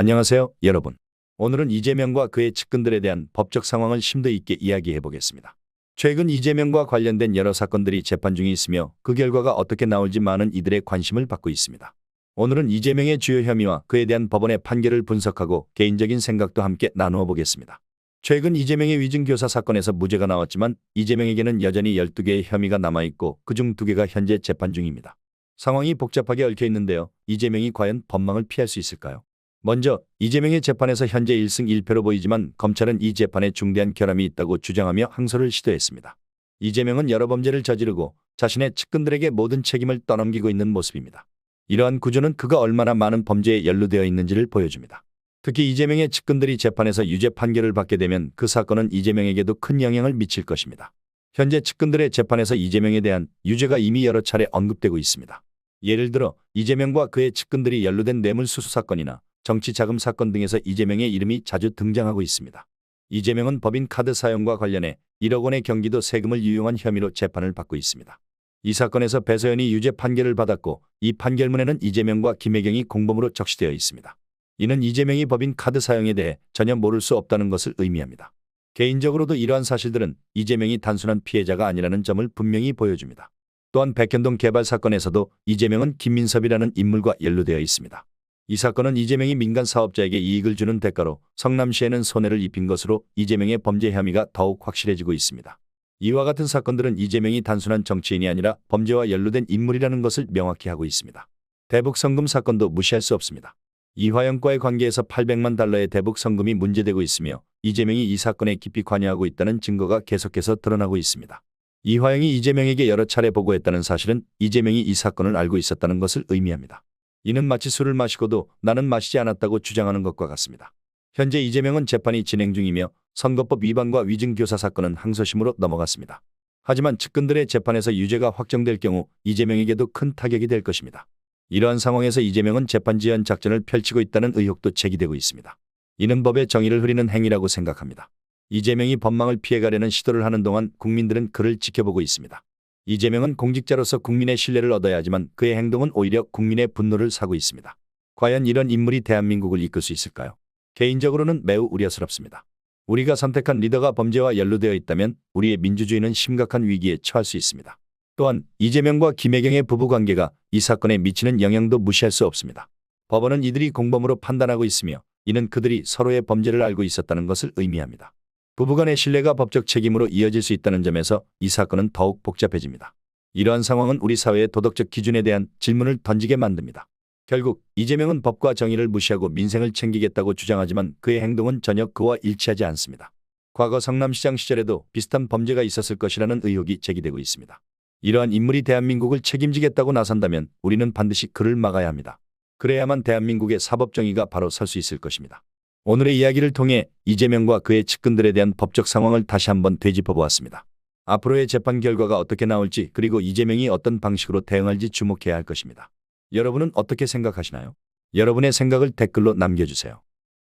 안녕하세요, 여러분. 오늘은 이재명과 그의 측근들에 대한 법적 상황을 심도 있게 이야기해 보겠습니다. 최근 이재명과 관련된 여러 사건들이 재판 중에 있으며 그 결과가 어떻게 나올지 많은 이들의 관심을 받고 있습니다. 오늘은 이재명의 주요 혐의와 그에 대한 법원의 판결을 분석하고 개인적인 생각도 함께 나누어 보겠습니다. 최근 이재명의 위증교사 사건에서 무죄가 나왔지만 이재명에게는 여전히 12개의 혐의가 남아있고 그중 2개가 현재 재판 중입니다. 상황이 복잡하게 얽혀 있는데요. 이재명이 과연 법망을 피할 수 있을까요? 먼저 이재명의 재판에서 현재 1승 1패로 보이지만 검찰은 이 재판에 중대한 결함이 있다고 주장하며 항소를 시도했습니다. 이재명은 여러 범죄를 저지르고 자신의 측근들에게 모든 책임을 떠넘기고 있는 모습입니다. 이러한 구조는 그가 얼마나 많은 범죄에 연루되어 있는지를 보여줍니다. 특히 이재명의 측근들이 재판에서 유죄 판결을 받게 되면 그 사건은 이재명에게도 큰 영향을 미칠 것입니다. 현재 측근들의 재판에서 이재명에 대한 유죄가 이미 여러 차례 언급되고 있습니다. 예를 들어 이재명과 그의 측근들이 연루된 뇌물수수 사건이나 정치 자금 사건 등에서 이재명의 이름이 자주 등장하고 있습니다. 이재명은 법인 카드 사용과 관련해 1억 원의 경기도 세금을 유용한 혐의로 재판을 받고 있습니다. 이 사건에서 배서연이 유죄 판결을 받았고 이 판결문에는 이재명과 김혜경이 공범으로 적시되어 있습니다. 이는 이재명이 법인 카드 사용에 대해 전혀 모를 수 없다는 것을 의미합니다. 개인적으로도 이러한 사실들은 이재명이 단순한 피해자가 아니라는 점을 분명히 보여줍니다. 또한 백현동 개발 사건에서도 이재명은 김민섭이라는 인물과 연루되어 있습니다. 이 사건은 이재명이 민간 사업자에게 이익을 주는 대가로 성남시에는 손해를 입힌 것으로 이재명의 범죄 혐의가 더욱 확실해지고 있습니다. 이와 같은 사건들은 이재명이 단순한 정치인이 아니라 범죄와 연루된 인물이라는 것을 명확히 하고 있습니다. 대북 성금 사건도 무시할 수 없습니다. 이화영과의 관계에서 800만 달러의 대북 성금이 문제되고 있으며 이재명이 이 사건에 깊이 관여하고 있다는 증거가 계속해서 드러나고 있습니다. 이화영이 이재명에게 여러 차례 보고했다는 사실은 이재명이 이 사건을 알고 있었다는 것을 의미합니다. 이는 마치 술을 마시고도 나는 마시지 않았다고 주장하는 것과 같습니다. 현재 이재명은 재판이 진행 중이며 선거법 위반과 위증교사 사건은 항소심으로 넘어갔습니다. 하지만 측근들의 재판에서 유죄가 확정될 경우 이재명에게도 큰 타격이 될 것입니다. 이러한 상황에서 이재명은 재판 지연 작전을 펼치고 있다는 의혹도 제기되고 있습니다. 이는 법의 정의를 흐리는 행위라고 생각합니다. 이재명이 법망을 피해가려는 시도를 하는 동안 국민들은 그를 지켜보고 있습니다. 이재명은 공직자로서 국민의 신뢰를 얻어야 하지만 그의 행동은 오히려 국민의 분노를 사고 있습니다. 과연 이런 인물이 대한민국을 이끌 수 있을까요? 개인적으로는 매우 우려스럽습니다. 우리가 선택한 리더가 범죄와 연루되어 있다면 우리의 민주주의는 심각한 위기에 처할 수 있습니다. 또한 이재명과 김혜경의 부부관계가 이 사건에 미치는 영향도 무시할 수 없습니다. 법원은 이들이 공범으로 판단하고 있으며 이는 그들이 서로의 범죄를 알고 있었다는 것을 의미합니다. 부부간의 신뢰가 법적 책임으로 이어질 수 있다는 점에서 이 사건은 더욱 복잡해집니다. 이러한 상황은 우리 사회의 도덕적 기준에 대한 질문을 던지게 만듭니다. 결국 이재명은 법과 정의를 무시하고 민생을 챙기겠다고 주장하지만 그의 행동은 전혀 그와 일치하지 않습니다. 과거 성남시장 시절에도 비슷한 범죄가 있었을 것이라는 의혹이 제기되고 있습니다. 이러한 인물이 대한민국을 책임지겠다고 나선다면 우리는 반드시 그를 막아야 합니다. 그래야만 대한민국의 사법정의가 바로 설 수 있을 것입니다. 오늘의 이야기를 통해 이재명과 그의 측근들에 대한 법적 상황을 다시 한번 되짚어 보았습니다. 앞으로의 재판 결과가 어떻게 나올지 그리고 이재명이 어떤 방식으로 대응할지 주목해야 할 것입니다. 여러분은 어떻게 생각하시나요? 여러분의 생각을 댓글로 남겨주세요.